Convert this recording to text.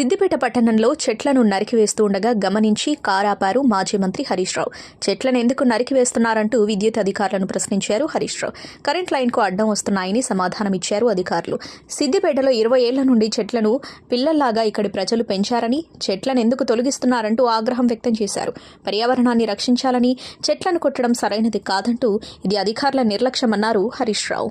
సిద్దిపేట పట్టణంలో చెట్లను నరికివేస్తూ ఉండగా గమనించి కారాపారు మాజీ మంత్రి హరీష్ రావు. చెట్లను ఎందుకు నరికివేస్తున్నారంటూ విద్యుత్ అధికారులను ప్రశ్నించారు హరీష్ రావు. కరెంట్ లైన్కు అడ్డం వస్తున్నాయని సమాధానమిచ్చారు అధికారులు. సిద్దిపేటలో ఇరవై ఏళ్ళ నుండి చెట్లను పిల్లల్లాగా ఇక్కడి ప్రజలు పెంచారని చెట్లను ఎందుకు తొలగిస్తున్నారంటూ ఆగ్రహం వ్యక్తం చేశారు. పర్యావరణాన్ని రక్షించాలని చెట్లను కొట్టడం సరైనది కాదంటూ ఇది అధికారుల నిర్లక్ష్యమన్నారు హరీష్ రావు.